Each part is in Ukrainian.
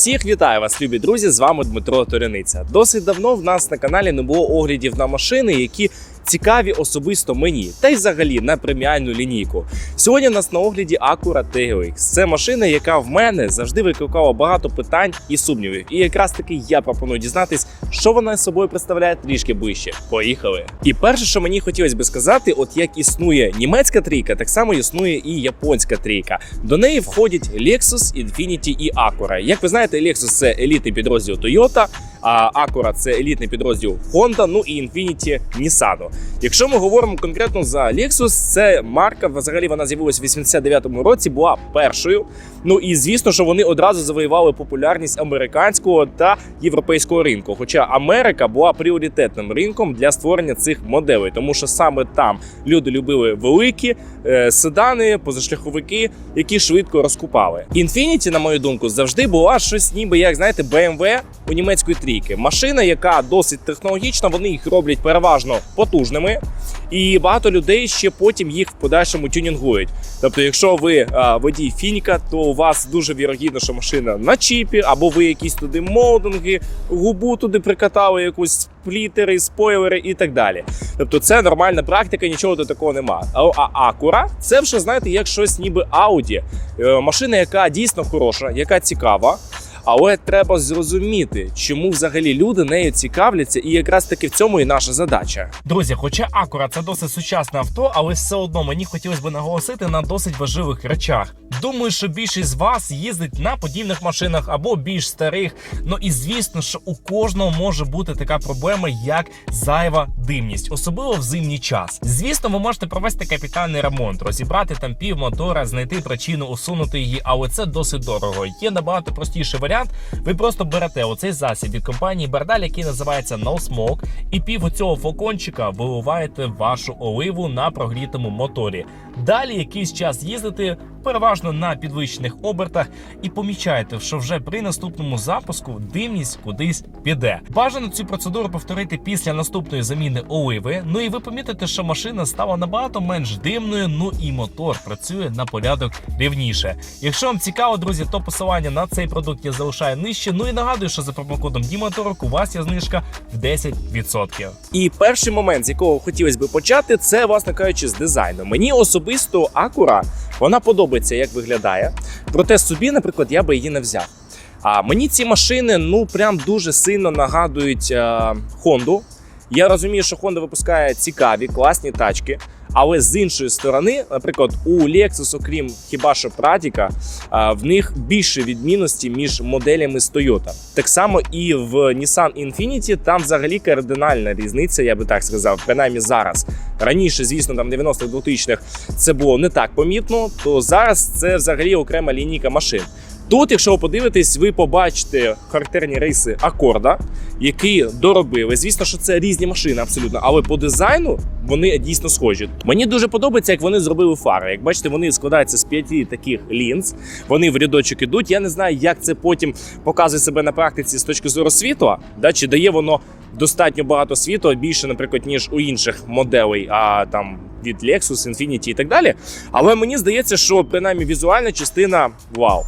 Всіх вітаю вас, любі друзі! З вами Дмитро Торяниця. Досить давно в нас на каналі не було оглядів на машини, які цікаві особисто мені, та й взагалі на преміальну лінійку. Сьогодні в нас на огляді Acura TLX. Це машина, яка в мене завжди викликала багато питань і сумнівів. І якраз таки я пропоную дізнатись, що вона з собою представляє трішки ближче. Поїхали! І перше, що мені хотілося би сказати, от як існує німецька трійка, так само існує і японська трійка. До неї входять Lexus, Infiniti і Acura. Як ви знаєте, Lexus це елітний підрозділ Toyota, Acura це елітний підрозділ Honda, ну і Infiniti Nissan. Якщо ми говоримо конкретно за Lexus, це марка взагалі вона з'явилася в 89-му році, була першою. Ну і звісно, що вони одразу завоювали популярність американського та європейського ринку. Хоча Америка була пріоритетним ринком для створення цих моделей, тому що саме там люди любили великі седани, позашляховики, які швидко розкупали. Infiniti, на мою думку, завжди була щось, ніби як знаєте, BMW у німецької трійки. Машина, яка досить технологічна, вони їх роблять переважно потужними, і багато людей ще потім їх в подальшому тюнінгують. Тобто, якщо ви а, водій фініка, то у вас дуже вірогідно, що машина на чіпі, або ви якісь туди молдинги, губу туди прикатали, якусь сплітери, спойлери і так далі. Тобто, це нормальна практика, нічого до такого нема. А, акура – це вже знаєте, як щось ніби Audi. Е, машина, яка дійсно хороша, яка цікава. Але треба зрозуміти, чому взагалі люди нею цікавляться, і якраз таки в цьому і наша задача. Друзі, хоча Acura це досить сучасне авто, але все одно мені хотілося б наголосити на досить важливих речах. Думаю, що більшість з вас їздить на подібних машинах або більш старих. Ну і звісно, що у кожного може бути така проблема, як зайва димність, особливо в зимній час. Звісно, ви можете провести капітальний ремонт, розібрати там пів мотора, знайти причину, усунути її, але це досить дорого. Є набагато простіший варіант. Ви просто берете оцей засіб від компанії Бардаль, який називається No Smoke, і пів цього флакончика виливаєте вашу оливу на прогрітому моторі. Далі якийсь час їздите переважно на підвищених обертах, і помічаєте, що вже при наступному запуску димність кудись піде. Бажано цю процедуру повторити після наступної заміни оливи. Ну і ви помітите, що машина стала набагато менш димною. Ну і мотор працює на порядок рівніше. Якщо вам цікаво, друзі, то посилання на цей продукт я залишаю нижче. Ну і нагадую, що за промокодом Діматорок у вас є знижка в 10%. І перший момент, з якого хотілося б почати, це, власне кажучи, з дизайну. Мені особисто Acura, вона подобається, як виглядає. Проте собі, наприклад, я би її не взяв. А мені ці машини ну прям дуже сильно нагадують Хонду. Я розумію, що Honda випускає цікаві, класні тачки. Але з іншої сторони, наприклад, у Lexus, окрім хіба що Прадіка, в них більше відмінності між моделями з Toyota. Так само і в Nissan Infiniti там взагалі кардинальна різниця, я би так сказав, принаймні зараз. Раніше, звісно, там 90-х 2000-х це було не так помітно, то зараз це взагалі окрема лінійка машин. Тут, якщо ви подивитесь, ви побачите характерні риси акорда, які доробили. Звісно, що це різні машини абсолютно, але по дизайну вони дійсно схожі. Мені дуже подобається, як вони зробили фари. Як бачите, вони складаються з п'яти таких лінз. Вони в рядочок ідуть. Я не знаю, як це потім показує себе на практиці з точки зору світла, да, чи дає воно достатньо багато світла, більше, наприклад, ніж у інших моделей, а там від Lexus, Infiniti і так далі. Але мені здається, що принаймні візуальна частина вау.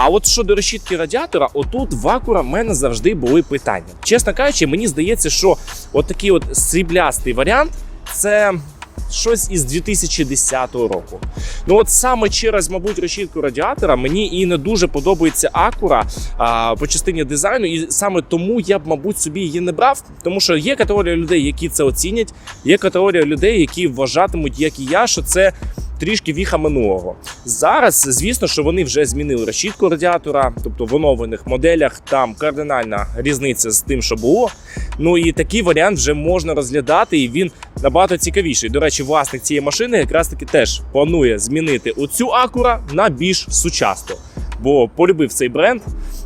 А от щодо решітки радіатора, отут в Acura в мене завжди були питання. Чесно кажучи, мені здається, що от такий от сріблястий варіант це щось із 2010 року. Ну от саме через, мабуть, решітку радіатора мені і не дуже подобається Acura а, по частині дизайну, і саме тому я б, мабуть, собі її не брав, тому що є категорія людей, які це оцінять, є категорія людей, які вважатимуть, як і я, що це трішки віха минулого. Зараз, звісно, що вони вже змінили решітку радіатора, тобто в оновлених моделях там кардинальна різниця з тим, що було. Ну і такий варіант вже можна розглядати, і він набагато цікавіший. До речі, власник цієї машини якраз таки теж планує змінити оцю акура на більш сучасну. Бо полюбив цей бренд.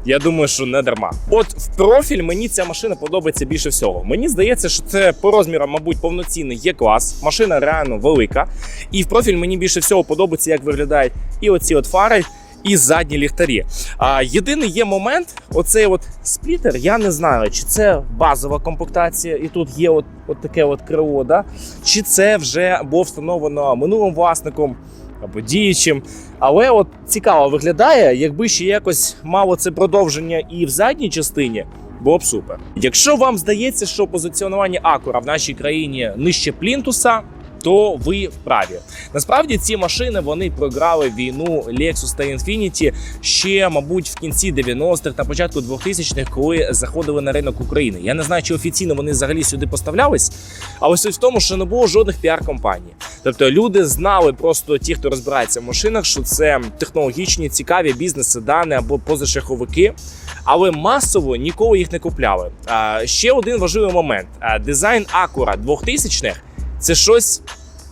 Я думаю, що не дарма. От в профіль мені ця машина подобається більше всього. Мені здається, що це по розмірам, мабуть, повноцінний є клас. Машина реально велика. І в профіль мені більше всього подобається, як виглядають і оці от фари. І задні ліхтарі. А єдиний є момент, оцей от сплітер. Я не знаю, чи це базова комплектація, і тут є от, от таке от крило, да? чи це вже було встановлено минулим власником. Або діючим. Але от цікаво виглядає, якби ще якось мало це продовження і в задній частині. Було б супер. Якщо вам здається, що позиціонування Акура в нашій країні нижче плінтуса, то ви вправі. Насправді ці машини вони програли війну Lexus та Infiniti ще, мабуть, в кінці 90-х та початку 2000-х, коли заходили на ринок України. Я не знаю, чи офіційно вони взагалі сюди поставлялись, але суть в тому, що не було жодних піар-компаній. Тобто люди знали просто ті, хто розбирається в машинах, що це технологічні, цікаві бізнес-седани або позашляховики. Але масово ніколи їх не купляли. А, ще один важливий момент: дизайн Acura 2000-х – це щось,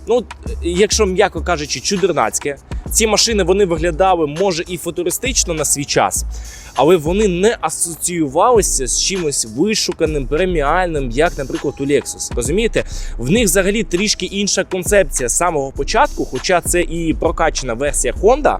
ну якщо м'яко кажучи, чудернацьке. Ці машини вони виглядали може і футуристично на свій час, але вони не асоціювалися з чимось вишуканим, преміальним, як, наприклад, у Lexus. Розумієте, в них взагалі трішки інша концепція з самого початку, хоча це і прокачана версія Honda.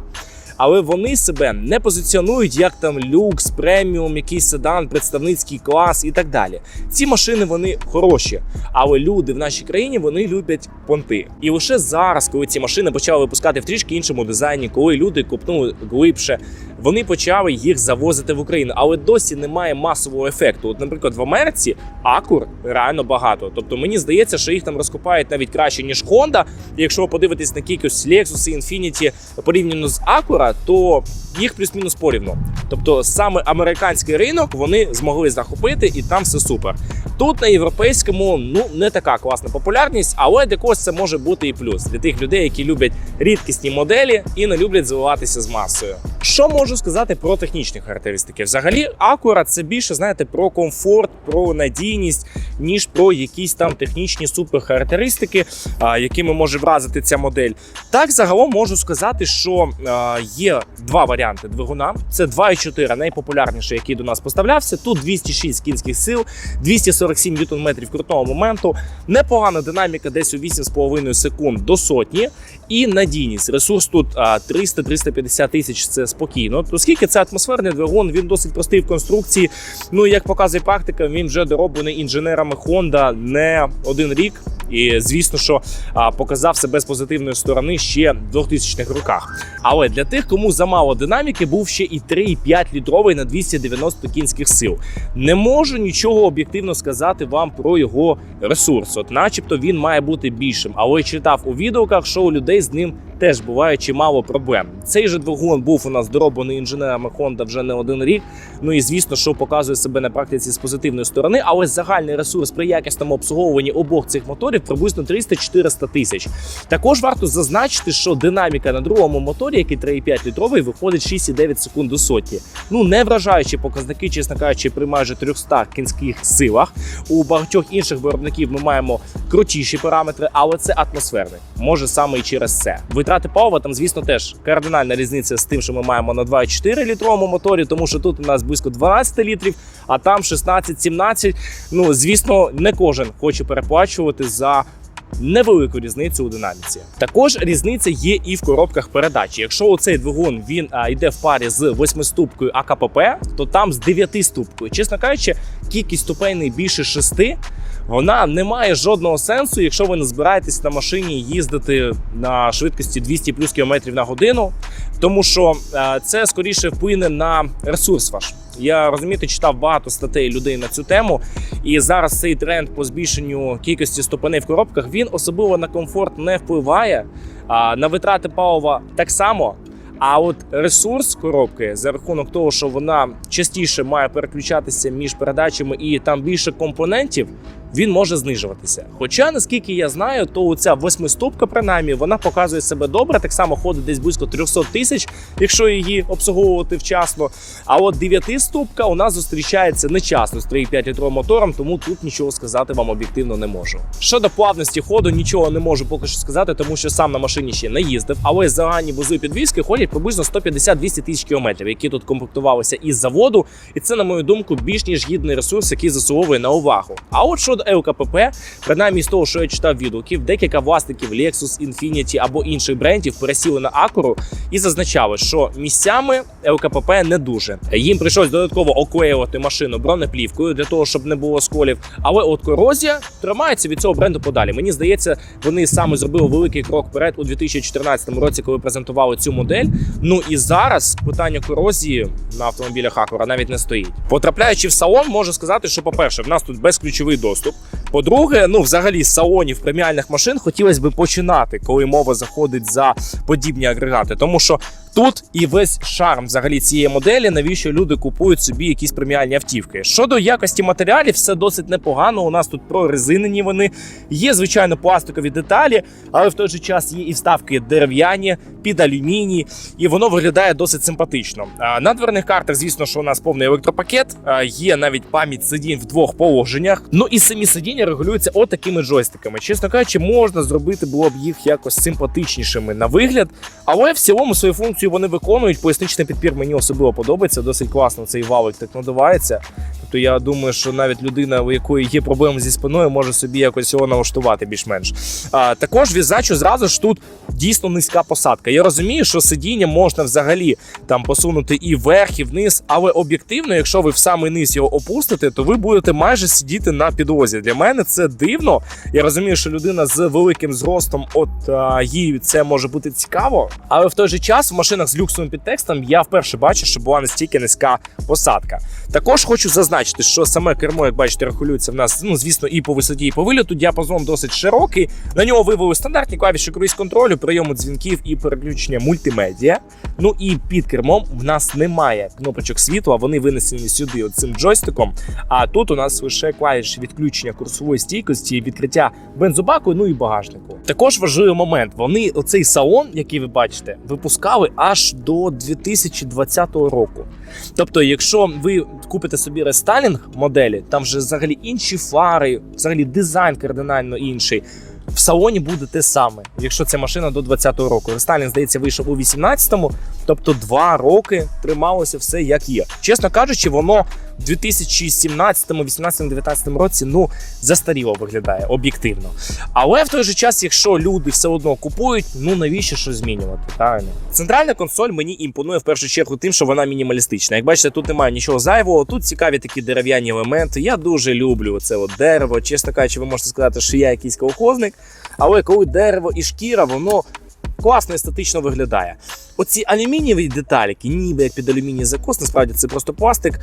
Але вони себе не позиціонують як там люкс, преміум, якийсь седан, представницький клас і так далі. Ці машини вони хороші, але люди в нашій країні вони люблять понти. І лише зараз, коли ці машини почали випускати в трішки іншому дизайні, коли люди купнули глибше, вони почали їх завозити в Україну. Але досі немає масового ефекту. От, наприклад, в Америці Акур реально багато. Тобто мені здається, що їх там розкупають навіть краще ніж Honda. І якщо ви подивитесь на кількість Lexus і Infiniti порівняно з Acura, то їх плюс-мінус порівну. Тобто саме американський ринок вони змогли захопити, і там все супер. Тут на європейському ну не така класна популярність, але для когось це може бути і плюс для тих людей, які люблять рідкісні моделі і не люблять звиватися з масою. Що можу сказати про технічні характеристики? Взагалі, Acura це більше знаєте про комфорт, про надійність, ніж про якісь там технічні суперхарактеристики, якими може вразити ця модель. Так, загалом можу сказати, що є два варіанти двигуна. Це 2,4 найпопулярніший, який до нас поставлявся. Тут 206 кінських сил, 247 ньютон-метрів крутного моменту, непогана динаміка, десь у 8,5 секунд до сотні. І надійність. Ресурс тут 300-350 тисяч це спокійно. Оскільки це атмосферний двигун, він досить простий в конструкції. Ну і як показує практика, він вже дороблений інженерами Honda не один рік. І звісно, що показав себе з позитивної сторони ще в 2000-х роках. Але для тих, кому замало динаміки, був ще і 3,5 літровий на 290 кінських сил. Не можу нічого об'єктивно сказати вам про його ресурс. От, начебто, він має бути більшим. Але читав у відгуках, що у людей з ним теж буває чимало проблем. Цей же двигун був у нас дороблений інженерами Honda вже не один рік. Ну і звісно, що показує себе на практиці з позитивної сторони, але загальний ресурс при якісному обслуговуванні обох цих моторів приблизно 300-400 тисяч. Також варто зазначити, що динаміка на другому моторі, який 3,5 літровий, виходить 6,9 секунд до сотні. Ну не вражаючі показники, чесно кажучи, при майже 300 кінських силах. У багатьох інших виробників ми маємо крутіші параметри, але це атмосферний. Може саме і через це. Витрати палива там, звісно, теж кардинальна різниця з тим, що ми маємо на 2,4 літровому моторі, тому що тут у нас близько 12 літрів, а там 16-17. Ну звісно, не кожен хоче переплачувати за. Невелику різницю у динаміці. Також різниця є і в коробках передач. Якщо оцей двигун він а, йде в парі з 8-ступкою АКПП, то там з 9-ступкою. Чесно кажучи, кількість ступеней більше 6, вона не має жодного сенсу, якщо ви не збираєтесь на машині їздити на швидкості 200 плюс кілометрів на годину, тому що е, це скоріше вплине на ресурс ваш. Я розумієте, читав багато статей людей на цю тему, і зараз цей тренд по збільшенню кількості ступеней в коробках він особливо на комфорт не впливає. На витрати палива так само. А от ресурс коробки за рахунок того, що вона частіше має переключатися між передачами і там більше компонентів, він може знижуватися. Хоча, наскільки я знаю, то ця восьмиступка, принаймні, вона показує себе добре, так само ходить десь близько 300 тисяч, якщо її обслуговувати вчасно. А от дев'ятиступка у нас зустрічається нечасно з 3,5 літровим мотором, тому тут нічого сказати вам об'єктивно не можу. Щодо плавності ходу, нічого не можу поки що сказати, тому що сам на машині ще не їздив. Але загальні вози підвізки ходять приблизно 150-200 тисяч кілометрів, які тут комплектувалися із заводу. І це, на мою думку, більш ніж гідний ресурс, який заслуговує на увагу. А от щодо Щодо ЛКПП, принаймні з того, що я читав відгуків, декілька власників Lexus, Infiniti або інших брендів пересіли на Acura і зазначали, що місцями ЛКПП не дуже. Їм прийшлось додатково оклеювати машину бронеплівкою для того, щоб не було сколів. Але от корозія тримається від цього бренду подалі. Мені здається, вони саме зробили великий крок вперед у 2014 році, коли презентували цю модель. Ну і зараз питання корозії на автомобілях Acura навіть не стоїть. Потрапляючи в салон, можу сказати, що по-перше, в нас тут безключовий доступ. YouTube. По-друге, ну взагалі салонів преміальних машин хотілося б починати, коли мова заходить за подібні агрегати, тому що. Тут і весь шарм взагалі цієї моделі, навіщо люди купують собі якісь преміальні автівки. Щодо якості матеріалів, все досить непогано. У нас тут прорезинені вони є, звичайно, пластикові деталі, але в той же час є і вставки дерев'яні під алюміній, і воно виглядає досить симпатично. На дверних картах, звісно, що у нас повний електропакет, є навіть пам'ять сидінь в двох положеннях. Ну і самі сидіння регулюються отакими джойстиками. Чесно кажучи, можна зробити було б їх якось симпатичнішими на вигляд, але в цілому свою функцію вони виконують. Поясничний підпір мені особливо подобається. Досить класно цей валик так надувається. Тобто я думаю, що навіть людина, у якої є проблеми зі спиною, може собі якось його налаштувати більш-менш. А, також візачу зразу ж тут дійсно низька посадка. Я розумію, що сидіння можна взагалі там посунути і вверх, і вниз, але об'єктивно, якщо ви в самий низ його опустите, то ви будете майже сидіти на підлозі. Для мене це дивно. Я розумію, що людина з великим зростом, от а, їй це може бути цікаво, але в той же час в машинах з люксовим підтекстом я вперше бачу, що була настільки низька посадка. Також хочу зазначити, що саме кермо, як бачите, регулюється в нас, ну звісно, і по висоті, і по виліту. Діапазон досить широкий. На нього вивели стандартні клавіші круїз контролю, прийому дзвінків і переключення мультимедіа. Ну і під кермом в нас немає кнопочок світла, вони винесені сюди цим джойстиком. А тут у нас лише клавіші відключення курсової стійкості, відкриття бензобаку, ну і багажнику. Також важливий момент: вони оцей салон, який ви бачите, випускали аж до 2020 року. Тобто, якщо ви купите собі рестайлінг моделі, там вже взагалі інші фари, взагалі дизайн кардинально інший. В салоні буде те саме, якщо це машина до 20-го року. Рестайлінг, здається, вийшов у 18-му, тобто два роки трималося все як є. Чесно кажучи, воно 2017, 18, 19 році ну застаріло виглядає об'єктивно. Але в той же час, якщо люди все одно купують, ну навіщо щось змінювати? Правильно, центральна консоль мені імпонує в першу чергу тим, що вона мінімалістична. Як бачите, тут немає нічого зайвого. Тут цікаві такі дерев'яні елементи. Я дуже люблю це от дерево. Чесно кажучи, ви можете сказати, що я якийсь колхозник. Але коли дерево і шкіра, воно класно естетично виглядає. Оці алюмінієві деталіки, ніби як під алюміній закос, насправді це просто пластик.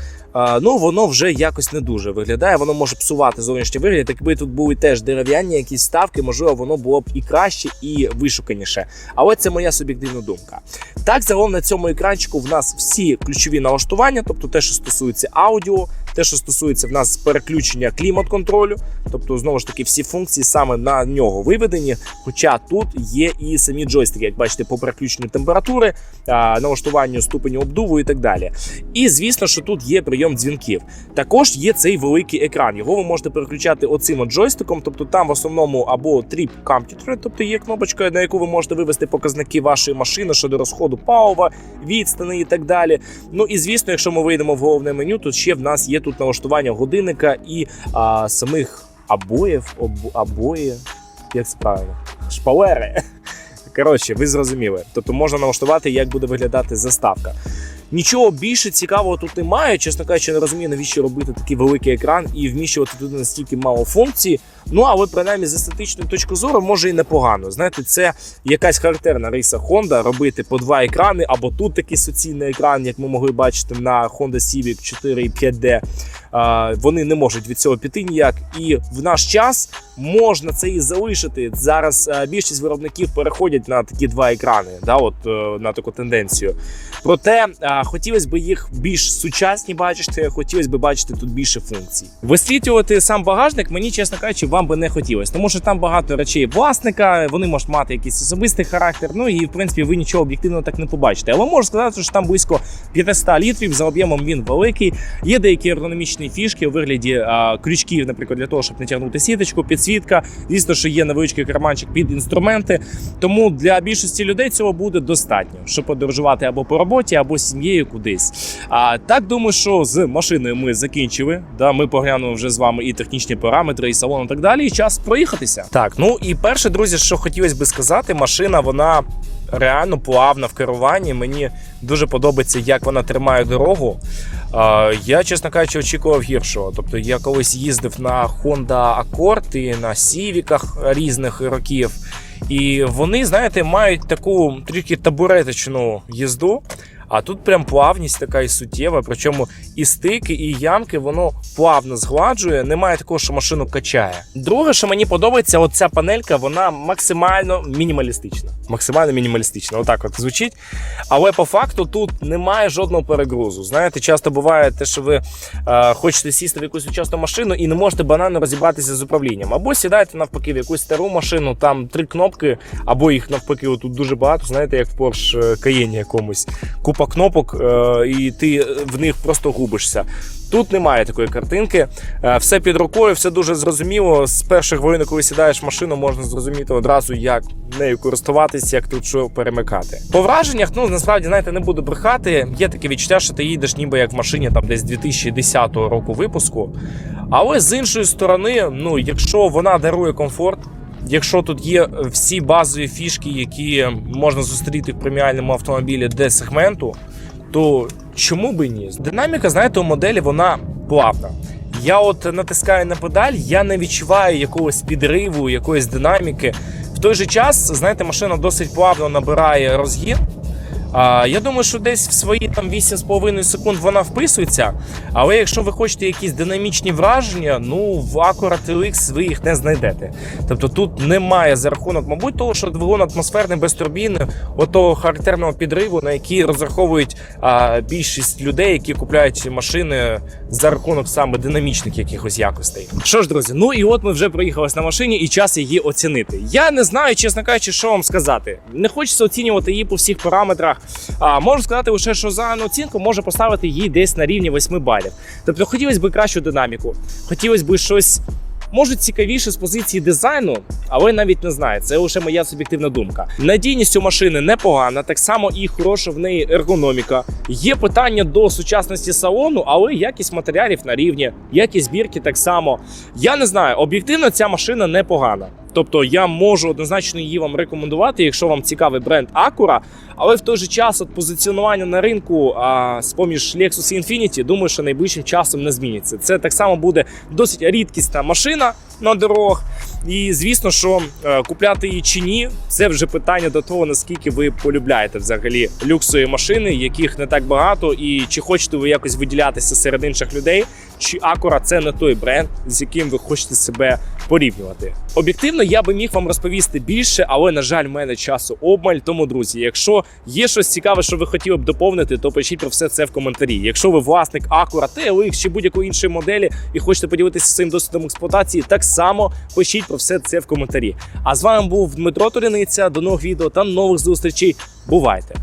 Ну воно вже якось не дуже виглядає. Воно може псувати зовнішній вигляд. Якби тут були теж дерев'яні якісь ставки, можливо, воно було б і краще, і вишуканіше. Але це моя суб'єктивна думка. Так, загалом на цьому екранчику в нас всі ключові налаштування, тобто те, що стосується аудіо, те, що стосується в нас переключення клімат-контролю, тобто знову ж таки всі функції саме на нього виведені. Хоча тут є і самі джойстики, як бачите, по переключенню температури, а, налаштуванню ступеню обдуву і так далі. І звісно, що тут є прийом дзвінків. Також є цей великий екран. Його ви можете переключати оцим джойстиком, тобто там в основному або тріп комп'ютери, тобто є кнопочка, на яку ви можете вивести показники вашої машини щодо розходу палива, відстани і так далі. Ну і звісно, якщо ми вийдемо в головне меню, то ще в нас є тут налаштування годинника і а, самих обоїв, об, обої, як це шпалери. Коротше, ви зрозуміли. Тобто можна налаштувати, як буде виглядати заставка. Нічого більше цікавого тут немає. Чесно кажучи, не розумію, навіщо робити такий великий екран і вміщувати туди настільки мало функцій. Ну але принаймні з естетичної точки зору може і непогано. Знаєте, це якась характерна риса Honda робити по два екрани, або тут такий суцільний екран, як ми могли бачити на Honda Civic 4 і 5D. Вони не можуть від цього піти ніяк. І в наш час можна це і залишити. Зараз більшість виробників переходять на такі два екрани, да, от е, на таку тенденцію. Проте хотілося б їх більш сучасні бачити, хотілося б бачити тут більше функцій. Висвітлювати сам багажник мені, чесно кажучи, вам би не хотілося, тому що там багато речей власника, вони можуть мати якийсь особистий характер. Ну і в принципі ви нічого об'єктивно так не побачите. Але можу сказати, що там близько 500 літрів за об'ємом він великий. Є деякі ергономічні різні фішки у вигляді а, крючків, наприклад, для того, щоб не тягнути сіточку, підсвітка. Звісно, що є невеличкий карманчик під інструменти. Тому для більшості людей цього буде достатньо, щоб подорожувати або по роботі, або сім'єю кудись. А так думаю, що з машиною ми закінчили. Да, ми поглянули вже з вами і технічні параметри, і салон, і так далі. І час проїхатися. Так, ну і перше, друзі, що хотілося би сказати, машина вона реально плавна в керуванні. Мені дуже подобається, як вона тримає дорогу. Я, чесно кажучи, очікував гіршого. Тобто я колись їздив на Honda Accord і на Сівіках різних років. І вони, знаєте, мають таку трішки табуреточну їзду. А тут прям плавність така і суттєва. Причому і стики, і ямки воно плавно згладжує. Немає такого, що машину качає. Друге, що мені подобається, оця панелька, вона максимально мінімалістична. Максимально мінімалістична. Отак от звучить. Але по факту тут немає жодного перегрузу. Знаєте, часто буває те, що ви е, хочете сісти в якусь сучасну машину і не можете банально розібратися з управлінням. Або сідаєте навпаки в якусь стару машину, там три кнопки, або їх навпаки, тут дуже багато, знаєте, як в Porsche Cayenne якомусь. Купа кнопок, е, і ти в них просто губишся. Тут немає такої картинки. Е, Все під рукою, все дуже зрозуміло. З перших хвилин, коли сідаєш в машину, можна зрозуміти одразу, як нею користуватись, як тут що перемикати. По враженнях, ну насправді знаєте, не буду брехати. Є таке відчуття, що ти їдеш ніби як в машині там десь 2010 року випуску. Але з іншої сторони, ну якщо вона дарує комфорт. Якщо тут є всі базові фішки, які можна зустріти в преміальному автомобілі D-сегменту, то чому би ні? Динаміка, знаєте, у моделі вона плавна. Я от натискаю на педаль, я не відчуваю якогось підриву, якоїсь динаміки. В той же час, знаєте, машина досить плавно набирає розгін. А, я думаю, що десь в свої там 8,5 секунд вона вписується. Але якщо ви хочете якісь динамічні враження, ну в Acura TLX ви їх не знайдете. Тобто тут немає за рахунок, мабуть, того, що двигун атмосферний без турбіни, отого характерного підриву, на який розраховують а, більшість людей, які купляють машини за рахунок саме динамічних якихось якостей. Що ж, друзі, ну і от ми вже проїхались на машині, і час її оцінити. Я не знаю, чесно кажучи, що вам сказати. Не хочеться оцінювати її по всіх параметрах. А можу сказати лише, що за оцінку може поставити її десь на рівні 8 балів. Тобто хотілося б кращу динаміку, хотілося б щось. Може цікавіше з позиції дизайну, але навіть не знаю. Це лише моя суб'єктивна думка. Надійність у машини непогана, так само і хороша в неї ергономіка. Є питання до сучасності салону, але якість матеріалів на рівні, якість збірки так само. Я не знаю, об'єктивно ця машина непогана. Тобто я можу однозначно її вам рекомендувати, якщо вам цікавий бренд Acura, але в той же час от позиціонування на ринку а, з поміж Lexus і Infiniti, думаю, що найближчим часом не зміниться. Це так само буде досить рідкісна машина на дорогах. І звісно, що е, купляти її чи ні, це вже питання до того, наскільки ви полюбляєте взагалі люксові машини, яких не так багато, і чи хочете ви якось виділятися серед інших людей, чи Acura це не той бренд, з яким ви хочете себе порівнювати. Об'єктивно, я би міг вам розповісти більше, але на жаль, в мене часу обмаль. Тому, друзі, якщо є щось цікаве, що ви хотіли б доповнити, то пишіть про все це в коментарі. Якщо ви власник Acura TLX чи будь-якої іншої моделі і хочете поділитися своїм досвідом експлуатації, так само пишіть про все це в коментарі. А з вами був Дмитро Туряниця. До нових відео та нових зустрічей. Бувайте!